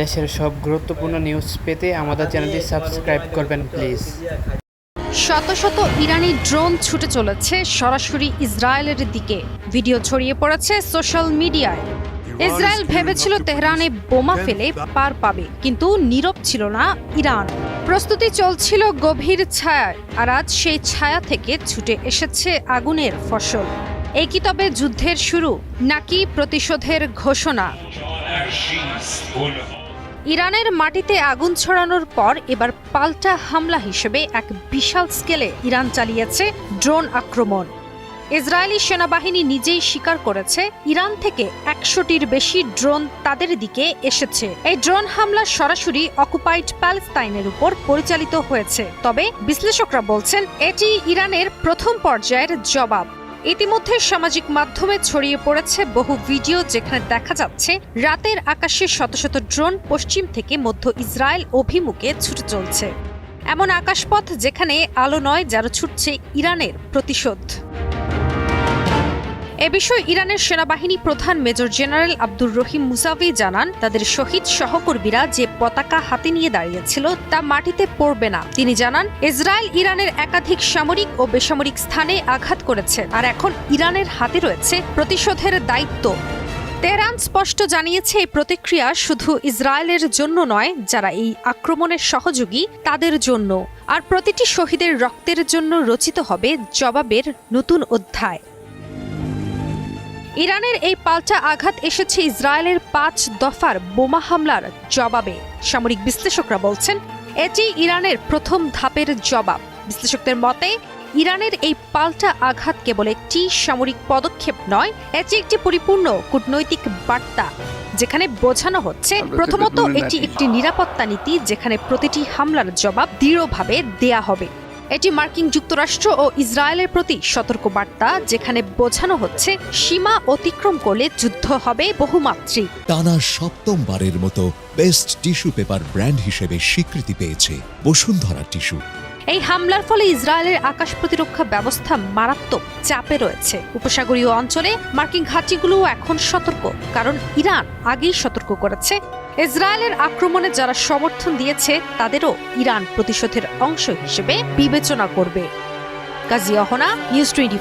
দেশের সব গুরুত্বপূর্ণ নিউজ পেতে আমাদের চ্যানেলটি সাবস্ক্রাইব করবেন প্লিজ শত শত ইরানি ড্রোন ছুটে চলেছে সরাসরি ইসরায়েলের দিকে। ভিডিও ছড়িয়ে পড়েছে সোশ্যাল মিডিয়ায় ইসরায়েল ভেবেছিল তেহরানে বোমা ফেলে পার পাবে, কিন্তু নীরব ছিল না ইরান। প্রস্তুতি চলছিল গভীর ছায়ায়, আর আজ সেই ছায়া থেকে ছুটে এসেছে আগুনের ফসল। কি তবে যুদ্ধের শুরু, নাকি প্রতিশোধের ঘোষণা? ইরানের মাটিতে আগুন ছড়ানোর পর এবার পাল্টা হামলা হিসেবে এক বিশাল স্কেলে ইরান চালিয়েছে ড্রোন আক্রমণ। ইসরায়েলি সেনাবাহিনী নিজেই স্বীকার করেছে ইরান থেকে একশোটির বেশি ড্রোন তাদের দিকে এসেছে। এই ড্রোন হামলা সরাসরি অকুপাইড প্যালেস্তাইনের উপর পরিচালিত হয়েছে। তবে বিশ্লেষকরা বলছেন, এটি ইরানের প্রথম পর্যায়ের জবাব। ইতিমধ্যে সামাজিক মাধ্যমে ছড়িয়ে পড়েছে বহু ভিডিও যেখানে দেখা যাচ্ছে রাতের আকাশে শত শত ড্রোন পশ্চিম থেকে মধ্য ইসরায়েল অভিমুখে ছুটে চলছে। এমন আকাশপথ যেখানে আলো নয়, যারা ছুটছে ইরানের প্রতিশোধ। এ বিষয়ে ইরানের সেনাবাহিনী প্রধান major general Abdur Rahim Mousavi জানান, তাদের শহীদ সহকর্মীরা যে পতাকা হাতে নিয়ে দাঁড়িয়েছিল তা মাটিতে পড়বে না। তিনি জানান, ইসরায়েল ইরানের একাধিক সামরিক ও বেসামরিক স্থানে আঘাত করেছে আর এখন ইরানের হাতে রয়েছে প্রতিশোধের দায়িত্ব। তেহরান স্পষ্ট জানিয়েছে, এই প্রতিক্রিয়া শুধু ইসরায়েলের জন্য নয়, যারা এই আক্রমণের সহযোগী, তাদের জন্য। আর প্রতিটি শহীদের রক্তের জন্য রচিত হবে জবাবের নতুন অধ্যায়। ইরানের এই পাল্টা আঘাত এসেছে ইসরায়েলের পাঁচ দফার বোমা হামলার জবাবে। সামরিক বিশ্লেষকরা বলছেন এটি ইরানের প্রথম ধাপের জবাব। বিশ্লেষকদের মতে ইরানের এই পাল্টা আঘাত কেবল একটি সামরিক পদক্ষেপ নয় এটি একটি পরিপূর্ণ কূটনৈতিক বার্তা যেখানে বোঝানো হচ্ছে প্রথমত এটি একটি নিরাপত্তা নীতি যেখানে প্রতিটি হামলার জবাব দৃঢ়ভাবে দেয়া হবে। এটি মার্কিন যুক্তরাষ্ট্র ও ইসরায়েলের প্রতি সতর্ক বার্তা যেখানে বোঝানো হচ্ছে সীমা অতিক্রম করলে যুদ্ধ হবে বহুমাত্রিক। টানা সপ্তমবারের মতো বেস্ট টিস্যু পেপার ব্র্যান্ড হিসেবে স্বীকৃতি পেয়েছে বসুন্ধরা টিস্যু। এই হামলার ফলে ইসরায়েলের আকাশ প্রতিরক্ষা ব্যবস্থা মারাত্মক চাপে রয়েছে। উপসাগরীয় অঞ্চলে মার্কিন ঘাঁটিগুলোও এখন সতর্ক, কারণ ইরান আগেই সতর্ক করেছে। ইসরায়েলের আক্রমণে যারা সমর্থন দিয়েছে, তাদেরও ইরান প্রতিশোধের অংশ হিসেবে বিবেচনা করবে। কাজী অহনা নিউজ টোয়েন্টি